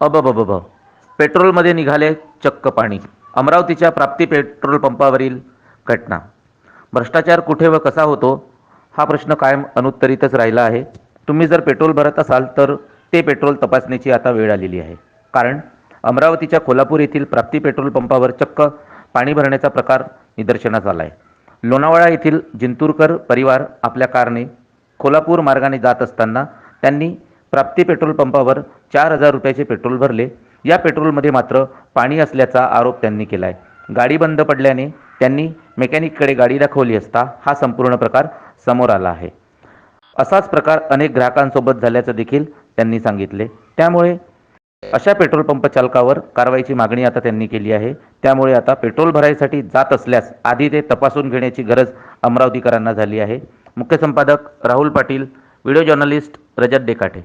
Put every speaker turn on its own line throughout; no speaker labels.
अबबबब पेट्रोलमध्ये निघाले चक्क पाणी. अमरावतीच्या प्राप्ती पेट्रोल पंपावरील घटना. भ्रष्टाचार कुठे व कसा होतो? हा प्रश्न कायम अनुत्तरितच राहिला आहे. तुम्ही जर पेट्रोल भरत असाल तर ते पेट्रोल तपासण्याची आता वेळ आलेली आहे. कारण अमरावतीच्या कोल्हापूर येथील प्राप्ती पेट्रोल पंपावर चक्क पाणी भरण्याचा प्रकार निदर्शनास आला आहे लोणावळा येथील जिंतूरकर परिवार आपल्या कारने कोल्हापूर मार्गाने जात असताना त्यांनी प्राप्ती पेट्रोल पंपावर चार हजार रुपयाचे पेट्रोल भरले. या पेट्रोलमध्ये मात्र पाणी असल्याचा आरोप त्यांनी केला आहे गाडी बंद पडल्याने त्यांनी मेकॅनिककडे गाडी दाखवली असता हा संपूर्ण प्रकार समोर आला आहे. असाच प्रकार अनेक ग्राहकांसोबत झाल्याचं देखील त्यांनी सांगितले. त्यामुळे अशा पेट्रोल पंप चालकावर कारवाईची मागणी आता त्यांनी केली आहे. त्यामुळे आता पेट्रोल भरायसाठी जात असल्यास आधी ते तपासून घेण्याची गरज अमरावतीकरांना झाली आहे. मुख्य संपादक राहुल पाटील व्हिडिओ जर्नलिस्ट रजत डेकाटे.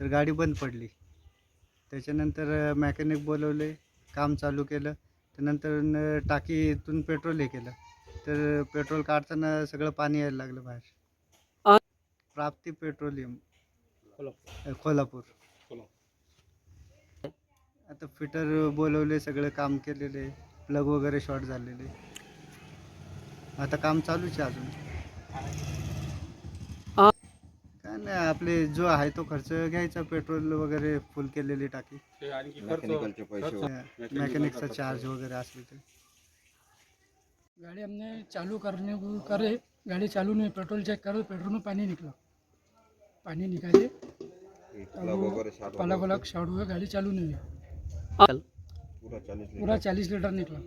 तर गाडी बंद पडली. त्याच्यानंतर मॅकॅनिक बोलवले काम चालू केलं. त्यानंतर न टाकीतून पेट्रोल हे केलं. तर पेट्रोल काढताना सगळं पाणी यायला लागलं बाहेर. प्राप्ती पेट्रोलियम. अ, कोल्हापूर. आता फिटर बोलवले सगळं काम केलेले प्लग वगैरे शॉर्ट झालेले. आता काम चालूच आहे अजून. नाही आपले जो आहे तो खर्च घ्यायचा पेट्रोल वगैरे फुल केलेली टाकी.
मेकॅनिकलचे पैसे
मॅकॅनिकचा चार्ज वगैरे असले ते
गाड़ी हमने चालू करने को करे गाड़ी चालू नहीं पेट्रोल चेक करो पेट्रोल में पानी निकला। पानी निकाले।
प्लग वगैरे शार्ट
पलक वलक शॉर्ट हुआ गाड़ी चालू नहीं हुई।
पूरा चालीस
पूरा चालीस लीटर निकला।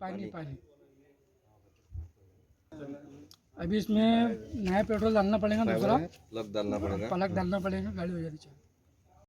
पानी पानी। अभी इसमें नया पेट्रोल डालना पड़ेगा दूसरा।
प्लग डालना पड़ेगा।
पलक डालना पड़ेगा गाड़ी हो